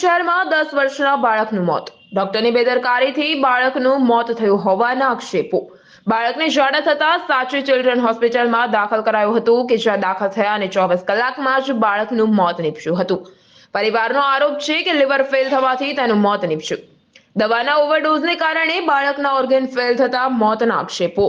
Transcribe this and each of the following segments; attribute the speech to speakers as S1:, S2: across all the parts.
S1: સુરત દસ વર્ષના બાળકનું મોત. ડોક્ટરની બેદરકારીથી બાળકનું મોત થયું હોવાના આક્ષેપો. બાળકને જાડા થતા સાચી ચિલ્ડ્રન હોસ્પિટલમાં દાખલ કરાયું હતું કે જ્યાં દાખલ થયા અને ચોવીસ કલાકમાં જ બાળકનું મોત નીપજ્યું હતું. પરિવારનો આરોપ છે કે લીવર ફેલ થવાથી તેનું મોત નીપજ્યું. દવાના ઓવરડોઝને કારણે બાળકના ઓર્ગન ફેલ થતા મોતના આક્ષેપો.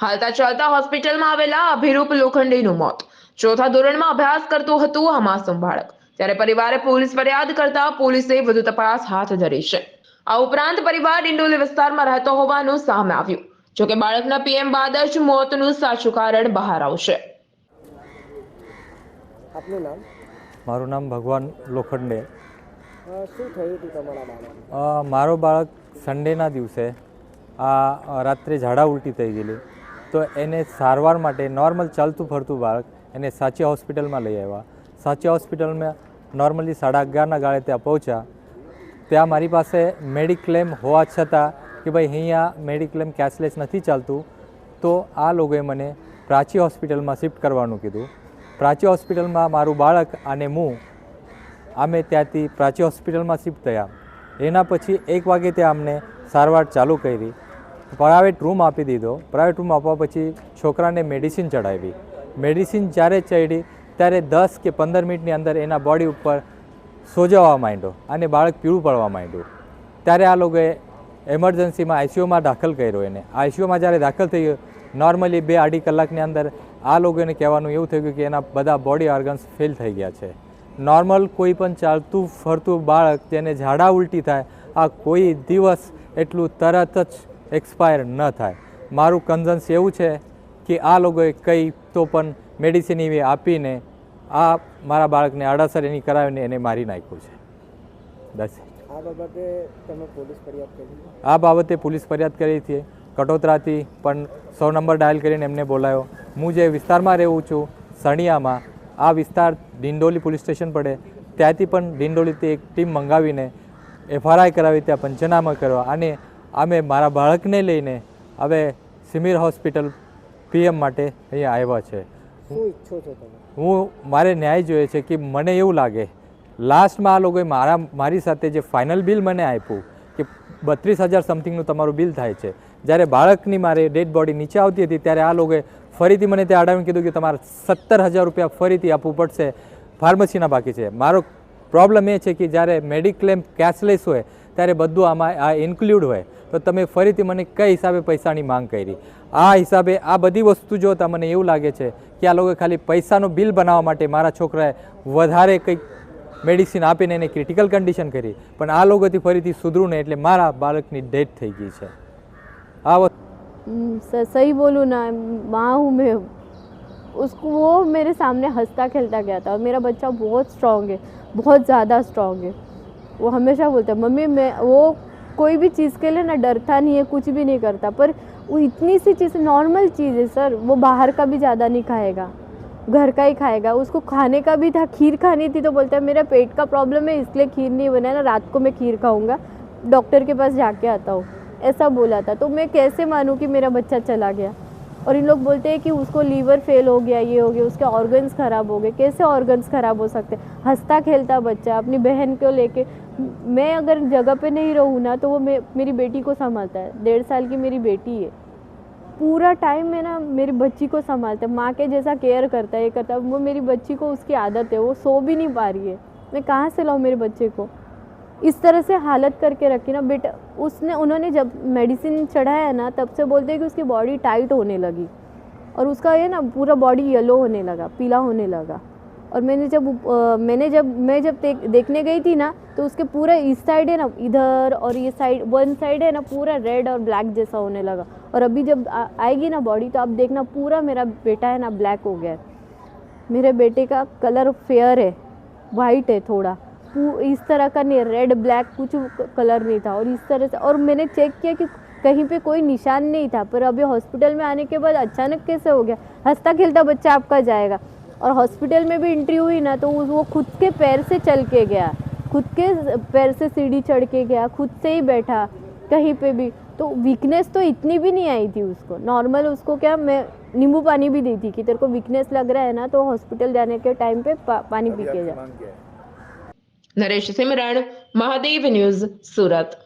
S1: હાલતા ચાલતા હોસ્પિટલમાં આવેલા અભિરૂપ લોખંડીનું મોત. ચોથા ધોરણમાં અભ્યાસ કરતું હતું આ માસૂમ બાળક ત્યારે પરિવારે પોલીસ ફરિયાદ કરતા પોલીસે વધુ તપાસ હાથ ધરી છે. આ ઉપરાંત પરિવાર ડિંડોલી વિસ્તારમાં રહેતો હોવાનું સામે આવ્યું જોકે બાળકના પીએમ બાદ જ મોતનું સાચું કારણ બહાર આવશે.
S2: આપનું નામ?
S3: મારું નામ ભગવાન લોખંડે.
S2: શું થયું હતું તમારા
S3: બાળક મારો બાળક સન્ડેના દિવસે આ રાત્રે ઝાડા ઉલટી થઈ ગયેલી. તો એને સારવાર માટે નોર્મલ ચાલતું ફરતું બાળક એને સાચી હોસ્પિટલમાં લઈ આવ્યા. સાચી હોસ્પિટલમાં નોર્મલી સાડા અગિયારના ગાળે ત્યાં પહોંચ્યા. ત્યાં મારી પાસે મેડિક્લેમ હોવા છતાં કે ભાઈ અહીંયા મેડિક્લેમ કેશલેસ નથી ચાલતું, તો આ લોકોએ મને પ્રાચી હોસ્પિટલમાં શિફ્ટ કરવાનું કીધું. પ્રાચી હોસ્પિટલમાં મારું બાળક અને હું, અમે ત્યાંથી પ્રાચી હોસ્પિટલમાં શિફ્ટ થયા. એના પછી એક વાગે ત્યાં અમને સારવાર ચાલુ કરી. પ્રાઇવેટ રૂમ આપી દીધો. પ્રાઇવેટ રૂમ આપવા પછી છોકરાને મેડિસિન ચડાવી મેડિસિન જ્યારે ચડી ત્યારે દસ કે પંદર મિનિટની અંદર એના બોડી ઉપર સોજાવા માંડ્યો અને બાળક પીળું પડવા માંડ્યું. ત્યારે આ લોકોએ એમરજન્સીમાં આઈસીયુમાં દાખલ કર્યો એને. આઈસીયુમાં જ્યારે દાખલ થયું નોર્મલી બે અઢી કલાકની અંદર આ લોકોને કહેવાનું એવું થઈ ગયું કે એના બધા બોડી ઓર્ગન્સ ફેલ થઈ ગયા છે. નોર્મલ કોઈ પણ ચાલતું ફરતું બાળક જેને ઝાડા ઉલટી થાય, આ કોઈ દિવસ એટલું તરત જ એક્સપાયર ન થાય. મારું કન્ઝન્સ એવું છે કે આ લોકોએ કંઈ તો પણ મેડિસિન એવી આપીને આ મારા બાળકને આડાસર એની કરાવીને એને મારી નાખ્યું છે. બસ
S2: આ બાબતે પોલીસ ફરિયાદ કરી?
S3: આ બાબતે પોલીસ ફરિયાદ કરી હતી કટોતરાથી પણ સો નંબર ડાયલ કરીને એમને બોલાયો. હું જે વિસ્તારમાં રહું છું સણિયામાં આ વિસ્તાર ડિંડોલી પોલીસ સ્ટેશન પડે. ત્યાંથી પણ ડિંડોલીથી એક ટીમ મંગાવીને એફઆરઆઈ કરાવી ત્યાં પંચનામા કરવા. અને અમે મારા બાળકને લઈને હવે સિમિર હોસ્પિટલ પીએમ માટે અહીંયા આવ્યા છે. હું મારે ન્યાય જોઈએ છે કે મને એવું લાગે લાસ્ટમાં આ લોકોએ મારા મારી સાથે જે ફાઇનલ બિલ મને આપ્યું કે બત્રીસ હજાર સમથિંગનું તમારું બિલ થાય છે. જ્યારે બાળકની મારે ડેડ બોડી નીચે આવતી હતી ત્યારે આ લોકોએ ફરીથી મને ત્યાં અડાવીને કીધું કે તમારે સત્તર હજાર રૂપિયા ફરીથી આપવું પડશે. ફાર્મસીના બાકી છે. મારો પ્રોબ્લેમ એ છે કે જ્યારે મેડિક્લેમ કેશલેસ હોય ત્યારે બધું આમાં આ ઇન્ક્લુડ હોય તો તમે ફરીથી મને કઈ હિસાબે પૈસાની માંગ કરી આ હિસાબે આ બધી વસ્તુ જોતા મને એવું લાગે છે કે આ લોકોએ ખાલી પૈસાનું બિલ બનાવવા માટે મારા છોકરાએ વધારે કંઈક મેડિસિન આપીને એને ક્રિટિકલ કન્ડિશન કરી પણ આ લોકોથી ફરીથી સુધરું ને એટલે મારા બાળકની ડેથ થઈ ગઈ છે આ વસ્તુ
S4: हम्म, स- सही बोलूँ ना माँ हूँ मैं उसको वो मेरे सामने हंसता खेलता गया था और मेरा बच्चा बहुत स्ट्रांग है बहुत ज़्यादा स्ट्रांग है वो हमेशा बोलता है, मम्मी, मैं वो कोई भी चीज़ के लिए ना डरता नहीं है, कुछ भी नहीं करता, पर वो इतनी सी चीज़ नॉर्मल चीज़ है सर, वो बाहर का भी ज़्यादा नहीं खाएगा, घर का ही खाएगा, उसको खाने का भी था, खीर खानी थी तो बोलता है, मेरा पेट का प्रॉब्लम है, इसलिए खीर नहीं बनाया, ना रात को मैं खीर खाऊँगा डॉक्टर के पास जाके आता हूँ। ऐसा बोला था। तो मैं कैसे मानूँ कि मेरा बच्चा चला गया? और इन लोग बोलते हैं कि उसको लीवर फेल हो गया, ये हो गया, उसके ऑर्गन्स खराब हो गए। कैसे ऑर्गन्स खराब हो सकते हंसता खेलता बच्चा, अपनी बहन को लेके मैं अगर जगह पे नहीं रहूँ ना तो वो मे, मेरी बेटी को संभालता है। डेढ़ साल की मेरी बेटी है। पूरा टाइम में ना मेरी बच्ची को संभालता है। माँ के जैसा केयर करता है ये करता है। वो मेरी बच्ची को उसकी आदत है वो सो भी नहीं पा रही है। मैं कहाँ से लाऊँ मेरे बच्चे को? इस तरह से हालत करके रखी ना बेटा उसने उन्होंने जब मेडिसिन चढ़ाया ना तब से बोलते हैं कि उसकी बॉडी टाइट होने लगी। और उसका ये ना पूरा बॉडी येलो होने लगा पीला होने लगा। और मैंने जब अ, मैंने जब मैं जब देख, देखने गई थी ना तो उसके पूरा इस साइड है ना इधर और ये साइड वन साइड है ना पूरा रेड और ब्लैक जैसा होने लगा। और अभी जब आ, आएगी ना बॉडी तो आप देखना पूरा मेरा बेटा है ना ब्लैक हो गया है। मेरे बेटे का कलर फेयर है वाइट है थोड़ा। इस तरह का नहीं रेड ब्लैक कुछ कलर नहीं था। और इस तरह से और मैंने चेक किया कि कहीं पे कोई निशान नहीं था पर अभी हॉस्पिटल में आने के बाद अचानक कैसे हो गया? हंसता खेलता बच्चा आपका जाएगा। और हॉस्पिटल में भी एंट्री हुई ना तो वो खुद के पैर से चल के गया खुद के पैर से सीढ़ी चढ़ के गया खुद से ही बैठा कहीं पे भी। तो वीकनेस तो इतनी भी नहीं आई थी उसको। नॉर्मल उसको क्या मैं नींबू पानी भी दी थी कि तेरे को वीकनेस लग रहा है ना तो हॉस्पिटल जाने के टाइम पे पा, पानी पी के जा।
S1: नरेश सिमरण महादेव न्यूज़ सूरत।